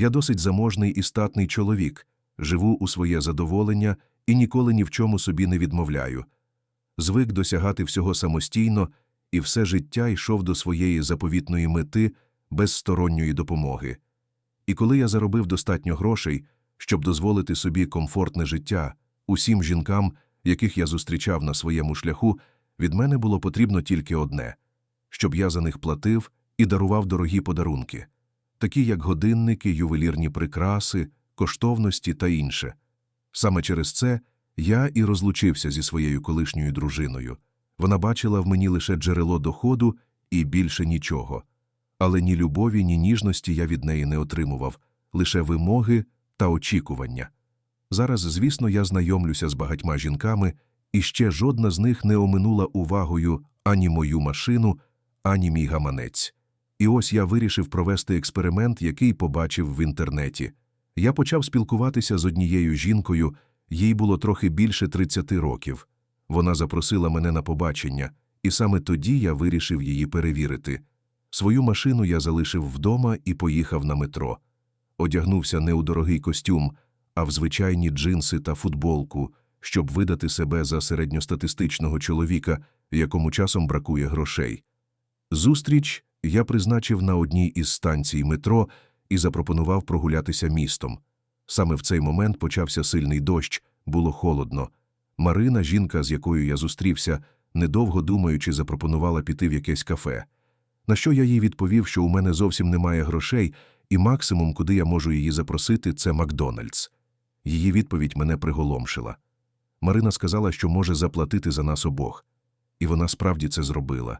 Я досить заможний і статний чоловік, живу у своє задоволення і ніколи ні в чому собі не відмовляю. Звик досягати всього самостійно і все життя йшов до своєї заповітної мети без сторонньої допомоги. І коли я заробив достатньо грошей, щоб дозволити собі комфортне життя, усім жінкам, яких я зустрічав на своєму шляху, від мене було потрібно тільки одне щоб я за них платив і дарував дорогі подарунки, такі як годинники, ювелірні прикраси, коштовності та інше. Саме через це я і розлучився зі своєю колишньою дружиною. Вона бачила в мені лише джерело доходу і більше нічого. Але ні любові, ні ніжності я від неї не отримував, лише вимоги та очікування. Зараз, звісно, я знайомлюся з багатьма жінками, і ще жодна з них не оминула увагою ані мою машину, ані мій гаманець. І ось я вирішив провести експеримент, який побачив в інтернеті. Я почав спілкуватися з однією жінкою, їй було трохи більше 30 років. Вона запросила мене на побачення, і саме тоді я вирішив її перевірити. Свою машину я залишив вдома і поїхав на метро. Одягнувся не у дорогий костюм, а в звичайні джинси та футболку, щоб видати себе за середньостатистичного чоловіка, якому часом бракує грошей. Зустріч я призначив на одній із станцій метро і запропонував прогулятися містом. Саме в цей момент почався сильний дощ, було холодно. Марина, жінка, з якою я зустрівся, недовго думаючи, запропонувала піти в якесь кафе. На що я їй відповів, що у мене зовсім немає грошей, і максимум, куди я можу її запросити, це Макдональдс. Її відповідь мене приголомшила. Марина сказала, що може заплатити за нас обох. І вона справді це зробила.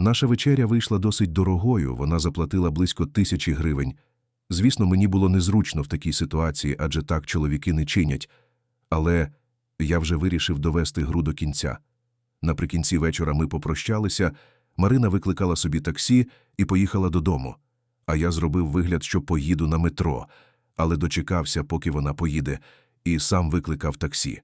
Наша вечеря вийшла досить дорогою, вона заплатила близько тисячі гривень. Звісно, мені було незручно в такій ситуації, адже так чоловіки не чинять. Але я вже вирішив довести гру до кінця. Наприкінці вечора ми попрощалися, Марина викликала собі таксі і поїхала додому. А я зробив вигляд, що поїду на метро, але дочекався, поки вона поїде, і сам викликав таксі.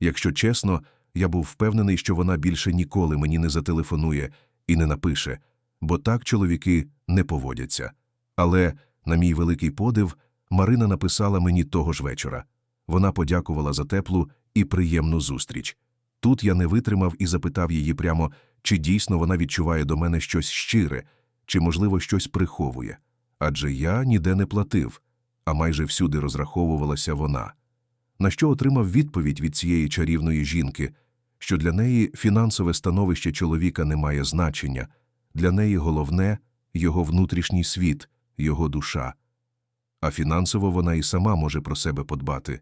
Якщо чесно, я був впевнений, що вона більше ніколи мені не зателефонує і не напише, бо так чоловіки не поводяться. Але, на мій великий подив, Марина написала мені того ж вечора. Вона подякувала за теплу і приємну зустріч. Тут я не витримав і запитав її прямо, чи дійсно вона відчуває до мене щось щире, чи, можливо, щось приховує. Адже я ніде не платив, а майже всюди розраховувалася вона. На що отримав відповідь від цієї чарівної жінки, що для неї фінансове становище чоловіка не має значення, для неї головне його внутрішній світ, його душа. А фінансово вона і сама може про себе подбати.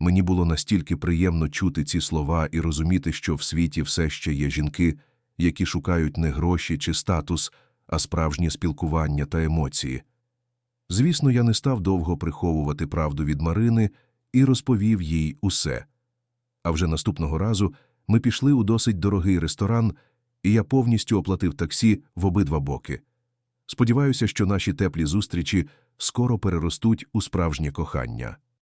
Мені було настільки приємно чути ці слова і розуміти, що в світі все ще є жінки, які шукають не гроші чи статус, а справжнє спілкування та емоції. Звісно, я не став довго приховувати правду від Марини і розповів їй усе. А вже наступного разу ми пішли у досить дорогий ресторан, і я повністю оплатив таксі в обидва боки. Сподіваюся, що наші теплі зустрічі скоро переростуть у справжнє кохання.